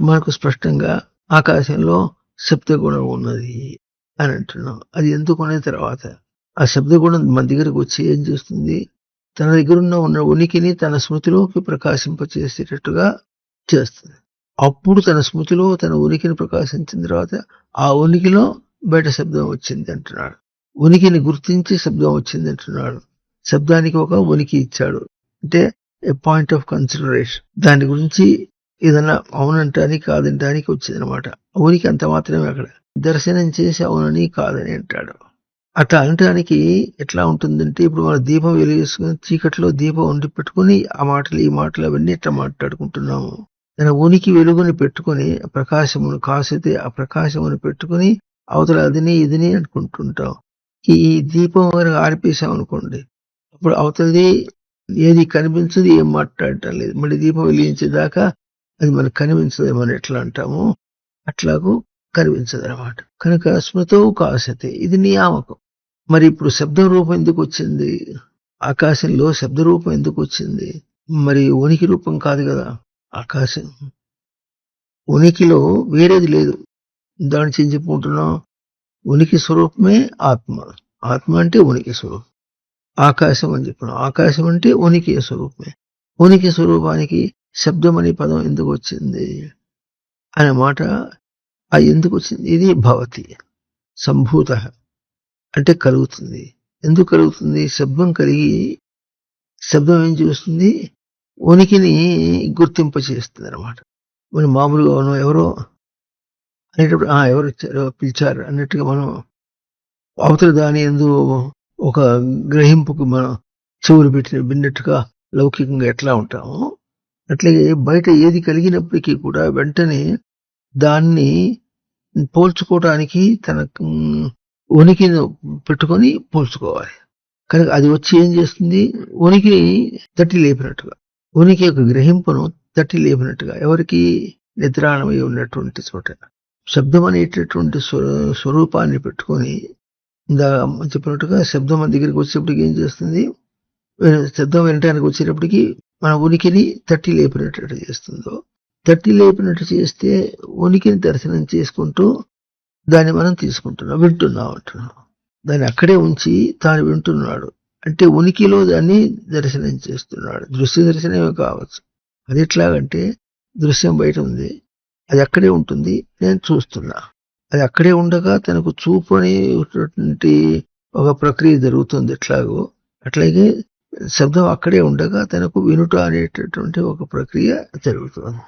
మనకు స్పష్టంగా ఆకాశంలో శబ్దగుణం ఉన్నది అని అంటున్నాం. అది ఎందుకు అనే తర్వాత ఆ శబ్దగుణం మన దగ్గరకు వచ్చి ఏం చేస్తుంది? తన దగ్గరున్న ఉన్న ఉనికిని తన స్మృతిలోకి ప్రకాశింపచేసేటట్టుగా చేస్తుంది. అప్పుడు తన స్మృతిలో తన ఉనికిని ప్రకాశించిన తర్వాత ఆ ఉనికిలో బయట శబ్దం వచ్చింది అంటున్నాడు. ఉనికిని గుర్తించి శబ్దం వచ్చింది అంటున్నాడు. శబ్దానికి ఒక ఉనికి ఇచ్చాడు. అంటే ఏ పాయింట్ ఆఫ్ కన్సిడరేషన్ దాని గురించి ఏదైనా అవునంటానికి కాదంటానికి వచ్చింది అనమాట ఉనికి అంత మాత్రమే అక్కడ. దర్శనం చేసి అవునని కాదని అంటాడు. అట్లా అనటానికి ఎట్లా ఉంటుందంటే ఇప్పుడు మన దీపం వెలిగేసుకుని చీకట్లో దీపం ఉండి పెట్టుకుని ఆ మాటలు ఈ మాటలు అవన్నీ ఎట్లా మాట్లాడుకుంటున్నాము? తన ఉనికి వెలుగుని పెట్టుకొని ప్రకాశమును కాసితే ఆ ప్రకాశమును పెట్టుకుని అవతల అదిని ఇదిని అనుకుంటుంటాం. ఈ దీపం కనుక ఆర్పేసాం అనుకోండి అప్పుడు అవతలది ఏది కనిపించదు ఏం మాట్లాడటం లేదు. మళ్ళీ దీపం వెలిగించేదాకా అది మనకు కనిపించదు మనం ఎట్లా అంటాము అట్లాగూ కనిపించదు అనమాట కనుక స్మృతో కాసతే ఇది నియామకం. మరి ఇప్పుడు శబ్ద రూపం ఎందుకు వచ్చింది? ఆకాశంలో శబ్ద రూపం ఎందుకు వచ్చింది? మరి ఉనికి రూపం కాదు కదా ఆకాశం. ఉనికిలో వేరేది లేదు. దాని నుంచి చెప్పుకుంటున్నాం ఉనికి స్వరూపమే ఆత్మ. ఆత్మ అంటే ఉనికి స్వరూపం. ఆకాశం అని చెప్పినాం. ఆకాశం అంటే ఉనికి స్వరూపమే. ఉనికి స్వరూపానికి శబ్దం అనే పదం ఎందుకు వచ్చింది అనే మాట ఆ ఎందుకు వచ్చింది ఇది భవతి సంభూత అంటే కలుగుతుంది. ఎందుకు కలుగుతుంది? శబ్దం కలిగి శబ్దం ఏం చేస్తుంది? ఉనికిని గుర్తింప చేస్తుంది అనమాట మనం మామూలుగా మనం ఎవరో అనేటప్పుడు ఎవరు వచ్చారో పిలిచారు అన్నట్టుగా మనం అవతల దాని ఎందు ఒక గ్రహింపుకు మనం చెవులు పెట్టిన విన్నట్టుగా లౌకికంగా ఎట్లా ఉంటామో అట్లాగే బయట ఏది కలిగినప్పటికీ కూడా వెంటనే దాన్ని పోల్చుకోవడానికి తన ఉనికిని పెట్టుకొని పోల్చుకోవాలి. కనుక అది వచ్చి ఏం చేస్తుంది? ఉనికిని తట్టి లేపినట్టుగా ఉనికి యొక్క గ్రహింపును తట్టి లేపినట్టుగా ఎవరికి నిద్రాణమై ఉన్నటువంటి చోట శబ్దం అనేటటువంటి స్వరూపాన్ని పెట్టుకొని ఇందా చెప్పినట్టుగా శబ్దం మన దగ్గరికి వచ్చేటప్పటికి ఏం చేస్తుంది? శబ్దం వినటానికి వచ్చేటప్పటికి మన ఉనికిని తట్టి లేపినట్టు చేస్తుందో తట్టి లేపినట్టు చేస్తే ఉనికిని దర్శనం చేసుకుంటూ దాన్ని మనం తీసుకుంటున్నాం వింటున్నాం అంటున్నాం. దాన్ని అక్కడే ఉంచి తాను వింటున్నాడు. అంటే ఉనికిలో దాన్ని దర్శనం చేస్తున్నాడు. దృశ్య దర్శనమే కావచ్చు. అది ఎట్లాగంటే దృశ్యం బయట ఉంది. అది అక్కడే ఉంటుంది. నేను చూస్తున్నా. అది అక్కడే ఉండగా తనకు చూపు అనేటువంటి ఒక ప్రక్రియ జరుగుతుంది ఎట్లాగో. అట్లాగే శబ్దం అక్కడే ఉండగా తనకు వినుట అనేటటువంటి ఒక ప్రక్రియ జరుగుతుంది.